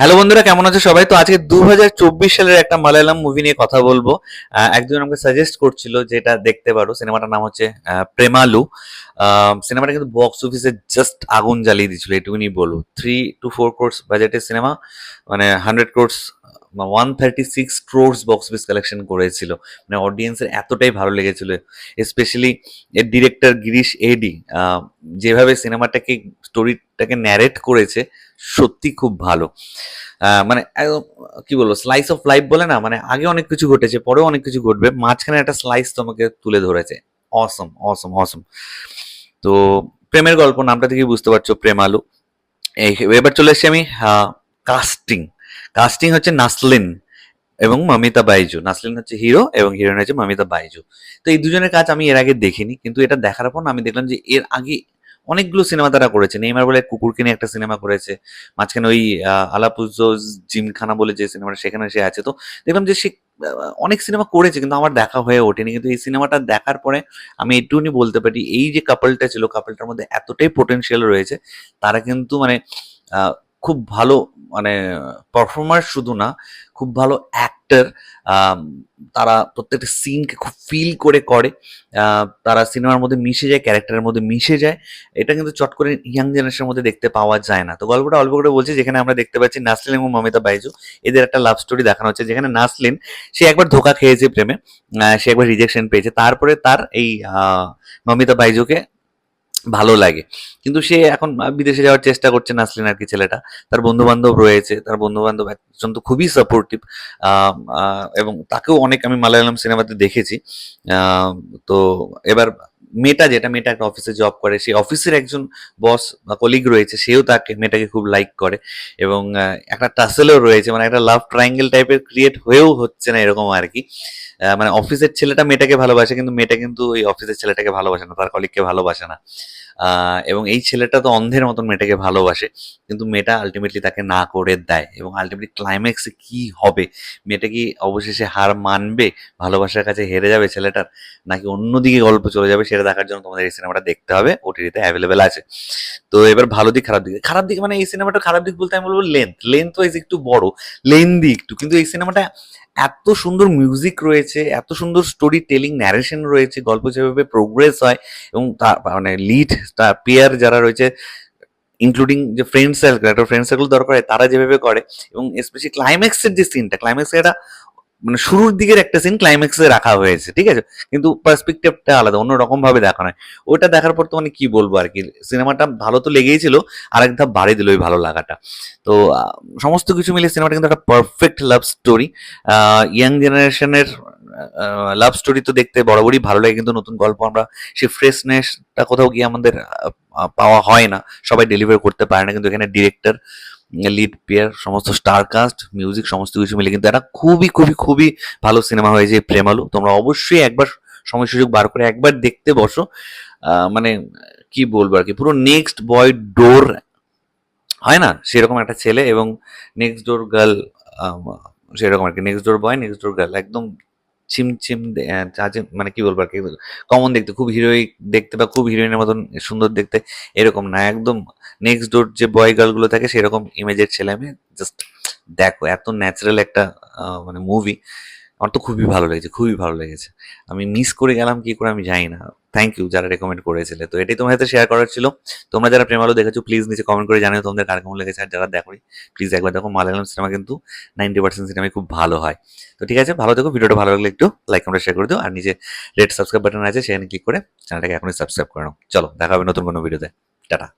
Hello বন্ধুরা, কেমন আছে সবাই? তো আজকে দুহাজার চব্বিশ সালের একটা মালায়ালাম মুভি নিয়ে কথা বলব। একজন আমাকে সাজেস্ট করছিল যেটা দেখতে পারো। সিনেমাটার নাম হচ্ছে প্রেমালু। সিনেমাটা কিন্তু বক্স অফিসে জাস্ট আগুন জ্বালিয়ে দিয়েছিল, এটুকুনি বলব। থ্রি টু ফোর ক্রোর্স বাজেটের সিনেমা মানে hundred crores one thirty six crores box office collection করেছিল। মানে অডিয়েন্সের এতটাই ভালো লেগেছিল। স্পেশালি এর ডিরেক্টর গিরিশ এডি যেভাবে সিনেমাটাকে স্টোরিটাকে ন্যারেট করেছে, সত্যি খুব ভালো। মানে কি বলব স্লাইস অফ লাইফ বলে না মানে আগে অনেক কিছু ঘটেছে, পরেও অনেক কিছু ঘটবে, মাঝখানে একটা স্লাইস তোমাকে তুলে ধরেছে। অসম অসম অসম তো প্রেমের গল্প, নামটা থেকে বুঝতে পারছ, প্রেমালু। এবার চলে এসেছি আমি কাস্টিং কাস্টিং হচ্ছে নাসলিন এবং মমিতা বাইজু। নাসলিন হচ্ছে হিরো এবং হিরোইন হচ্ছে মমিতা বাইজু। তো এই দুজনের কাজ আমি এর আগে দেখিনি, কিন্তু এটা দেখার পর আমি দেখলাম যে এর আগে অনেকগুলো সিনেমা তারা করেছে। নেইমার বলে কুকুরকে নিয়ে একটা সিনেমা করেছে, মাঝখানে ওই আলাপুজো, জিমখানা বলে যে সিনেমাটা সেখানে সে আছে। তো দেখলাম যে সে অনেক সিনেমা করেছে, কিন্তু আমার দেখা হয়ে ওঠেনি। কিন্তু এই সিনেমাটা দেখার পরে আমি এটুকুনি বলতে পারি, এই যে কাপলটা ছিল কাপলটার মধ্যে এতটাই পোটেনশিয়াল রয়েছে, তারা কিন্তু মানে খুব ভালো মানে পারফর্মার শুধু না, খুব ভালো অ্যাক্টার তারা প্রত্যেকটা সিনকে খুব ফিল করে করে তারা সিনেমার মধ্যে মিশে যায় ক্যারেক্টারের মধ্যে মিশে যায়। এটা কিন্তু চট করে ইয়াং জেনারেশনের মধ্যে দেখতে পাওয়া যায় না। তো গল্পটা অল্প করে বলছি, যেখানে আমরা দেখতে পাচ্ছি নাসলিন এবং মমিতা বাইজু, এদের একটা লাভ স্টোরি দেখানো হচ্ছে, যেখানে নাসলিন সে একবার ধোকা খেয়েছে প্রেমে সে একবার রিজেকশন পেয়েছে। তারপরে তার এই মমিতা বাইজুকে ভালো লাগে। কিন্তু সে এখন বিদেশে যাওয়ার চেষ্টা করছে নাসলিন আর কি ছেলেটা। তার বন্ধু বান্ধব রয়েছে, তার বন্ধু বান্ধব একজন তো খুবই সাপোর্টিভ এবং তাকেও অনেক আমি মালায়ালাম সিনেমাতে দেখেছি। তো এবার মেয়েটা যেটা, মেয়েটা একটা অফিসে জব করে সেই অফিসের একজন বস বা কলিগ রয়েছে, সেও তাকে, মেয়েটাকে খুব লাইক করে। এবং একটা টাসেলও রয়েছে মানে একটা লাভ ট্রায়াঙ্গেল টাইপের ক্রিয়েট হয়েও হচ্ছে না এরকম আর কি। মানে অফিসের ছেলেটা মেয়েটাকে ভালোবাসে, কিন্তু মেয়েটা কিন্তু ওই অফিসের ছেলেটাকে ভালোবাসে না, তার কলিগকে ভালোবাসে না। এবং এই ছেলেটা তো অন্ধের মতন মেয়েটাকে ভালোবাসে, কিন্তু মেয়েটা আলটিমেটলি তাকে না করে দেয় এবং আলটিমেটলি ক্লাইম্যাক্সে কি হবে? মেয়েটা কি অবশেষে হার মানবে? ভালোবাসার কাছে হেরে যাবে ছেলেটার? নাকি অন্যদিকে গল্প চলে যাবে সেটা দেখার জন্য তোমাদের এই সিনেমাটা দেখতে হবে ওটিতে অ্যাভেলেবেল আছে। তো এবার ভালো দিক, খারাপ দিক। খারাপ দিক মানে এই সিনেমাটা খারাপ দিক বলতে আমি বলব লেন্থ লেন্থ ওয়াইজ একটু বড় লেন্দি একটু। কিন্তু এই সিনেমাটা এত সুন্দর মিউজিক রয়েছে, এত সুন্দর স্টোরি টেলিং ন্যারেশন রয়েছে, গল্প যেভাবে প্রোগ্রেস হয় এবং তার মানে লিড তার পেয়ার যারা রয়েছে ইনক্লুডিং যে ফ্রেন্ড সার্কেল একটা ফ্রেন্ড সার্কেল দরকার হয়, তারা যেভাবে করে এবং স্পেশালি ক্লাইম্যাক্সের যে সিনটা ক্লাইম্যাক্সের একটা মানে শুরুর দিকের একটা সিন ক্লাইম্যাক্সে রাখা হয়েছে, ঠিক আছে? কিন্তু পার্সপেক্টিভটা আলাদা অন্য রকম ভাবে দেখানো হয়। ওটা দেখার পর তো মানে কি বলব আর কি সিনেমাটা ভালো তো লেগেই ছিল আরেক ধাপ বাড়িয়ে দিল ওই ভালো লাগাটা। তো সমস্ত কিছু মিলে সিনেমাটা কিন্তু একটা পারফেক্ট লাভ স্টোরি ইয়াং জেনারেশনের লাভ স্টোরি তো দেখতে বরাবরই ভালো লাগে, কিন্তু নতুন গল্প আমরা সেই ফ্রেশনেসটা কোথাও গিয়ে আমাদের পাওয়া হয় না। সবাই ডেলিভার করতে পারে না, কিন্তু এখানে ডিরেক্টর লিড পেয়ার সমস্ত স্টার কাস্ট মিউজিক সমস্ত কিছু মিলে কিন্তু একটা খুবই খুবই খুবই ভালো সিনেমা হয়েছে প্রেমালু। তোমরা অবশ্যই একবার সময় সুযোগ বার করে একবার দেখতে বসো। মানে কি বলব আর কি, পুরো নেক্সট বয় ডোর হয় না? সেরকম একটা ছেলে এবং নেক্সট ডোর গার্ল সেরকম আর কি next door boy next door girl একদম ছিমছিম মানে কি বলব আর কি, কমন দেখতে, খুব হিরোইক দেখতে বা খুব হিরোইনের মতন সুন্দর দেখতে এরকম না। একদম নেক্সট ডোর যে বয় গার্লগুলো থাকে সেরকম ইমেজের ছেলে মেয়ে জাস্ট দেখো, এত ন্যাচারাল একটা মানে মুভি আমার তো খুবই ভালো লেগেছে, খুবই ভালো লেগেছে। আমি মিস করে গেলাম, কি করে আমি জানি না। থ্যাংক ইউ যারা রেকমেন্ড করেছিলে। তো এটাই তোমার সাথে শেয়ার করার ছিল। তোমরা যারা প্রেমালো দেখেছ প্লিজ নিচে কমেন্ট করে জানিও তোমাদের কার কেমন লেগেছে। আর যারা দেখো প্লিজ একবার দেখো। মালায়ালাম সিনেমা কিন্তু নাইনটি পার্সেন্ট সিনেমাই খুব ভালো হয়। তো ঠিক আছে, ভালো দেখো ভিডিওটা ভালো লাগলে একটু লাইক কমেন্ট শেয়ার করে দিও। আর নিচে রেড সাবস্ক্রাইব বাটন আছে, সেখানে ক্লিক করে চ্যানেলটাকে এখনই সাবস্ক্রাইব করে নাও। চলো, দেখা হবে নতুন কোনো ভিডিওতে টাটা।